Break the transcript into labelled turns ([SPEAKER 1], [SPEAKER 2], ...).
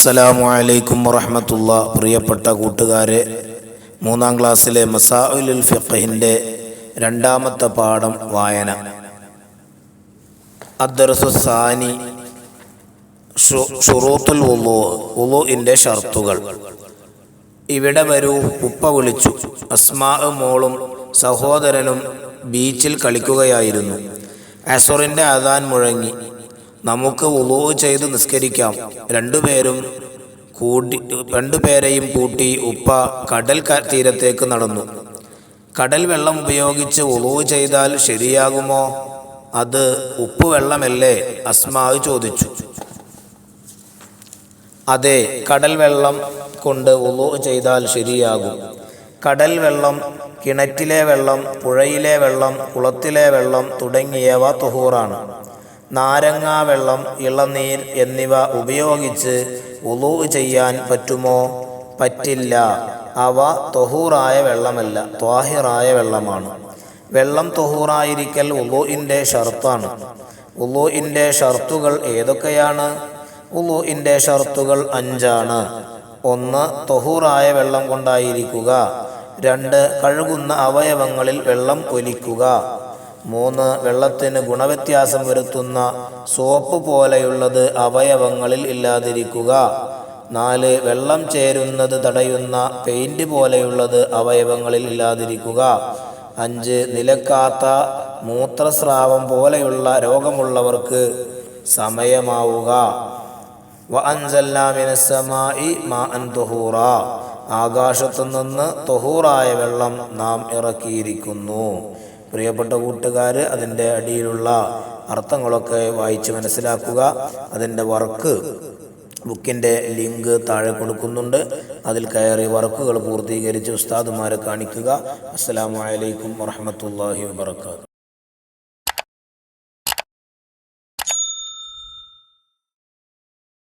[SPEAKER 1] അസ്സലാമു അലൈക്കും വറഹമത്തുള്ള. പ്രിയപ്പെട്ട കൂട്ടുകാരെ മൂന്നാം ക്ലാസ്സിലെ മസാഉലുൽ ഫിഖഹിന്റെ രണ്ടാമത്തെ പാഠം വായന. അദ്ദർസു സാനി ഷുറൂത്തുൽ ഉളു ഉളുഇന്റെ ഷർത്തുകൾ. ഇവിടെ വരൂ ഉപ്പ വിളിച്ചു. അസ്മാ മോളും സഹോദരനും ബീച്ചിൽ കളിക്കുകയായിരുന്നു. അസുറിന്റെ അതാൻ മുഴങ്ങി. നമുക്ക് ഉളു ചെയ്ത് നിസ്കരിക്കാം. രണ്ടുപേരും കൂട്ടി രണ്ടുപേരെയും കൂട്ടി ഉപ്പ കടൽ തീരത്തേക്ക് നടന്നു. കടൽ വെള്ളം ഉപയോഗിച്ച് ഉളു ചെയ്താൽ ശരിയാകുമോ? അത് ഉപ്പ് വെള്ളമല്ലേ? അസ്മാവ് ചോദിച്ചു. അതെ കടൽ വെള്ളം കൊണ്ട് ഉളു ചെയ്താൽ ശരിയാകും. കടൽ വെള്ളം കിണറ്റിലെ വെള്ളം പുഴയിലെ വെള്ളം കുളത്തിലെ വെള്ളം തുടങ്ങിയവ തുഹൂറാണ്. നാരങ്ങ വെള്ളം ഇളനീർ എന്നിവ ഉപയോഗിച്ച് ഉളു ചെയ്യാൻ പറ്റുമോ? പറ്റില്ല. അവ തൊഹൂറായ വെള്ളമല്ല ത്വാഹിറായ വെള്ളമാണ്. വെള്ളം തൊഹൂറായിരിക്കൽ ഉളുഇന്റെ ഷർത്താണ്. ഉളുഇന്റെ ഷർത്തുകൾ ഏതൊക്കെയാണ്? ഉളുഇന്റെ ഷർത്തുകൾ അഞ്ചാണ്. ഒന്ന് തൊഹൂറായ വെള്ളം കൊണ്ടായിരിക്കുക. രണ്ട് കഴുകുന്ന അവയവങ്ങളിൽ വെള്ളം ഒലിക്കുക. മൂന്ന് വെള്ളത്തിന് ഗുണവ്യത്യാസം വരുത്തുന്ന സോപ്പ് പോലെയുള്ളത് അവയവങ്ങളിൽ ഇല്ലാതിരിക്കുക. നാല് വെള്ളം ചേരുന്നത് തടയുന്ന പെയിന്റ് പോലെയുള്ളത് അവയവങ്ങളിൽ ഇല്ലാതിരിക്കുക. അഞ്ച് നിലക്കാത്ത മൂത്രസ്രാവം പോലെയുള്ള രോഗമുള്ളവർക്ക് സമയമാവുക. ആകാശത്തു നിന്ന് തൊഹൂറായ വെള്ളം നാം ഇറക്കിയിരിക്കുന്നു. പ്രിയപ്പെട്ട കൂട്ടുകാർ അതിന്റെ അടിയിലുള്ള അർത്ഥങ്ങളൊക്കെ വായിച്ച് മനസ്സിലാക്കുക. അതിന്റെ വർക്ക് ബുക്കിന്റെ ലിങ്ക് താഴെ കൊടുക്കുന്നുണ്ട്. അതിൽ കയറി വർക്കുകൾ പൂർത്തീകരിച്ച് ഉസ്താദുമാരെ കാണിക്കുക. അസ്സലാമു അലൈക്കും വറഹ്മത്തുള്ളാഹി വബർക്കാത്തു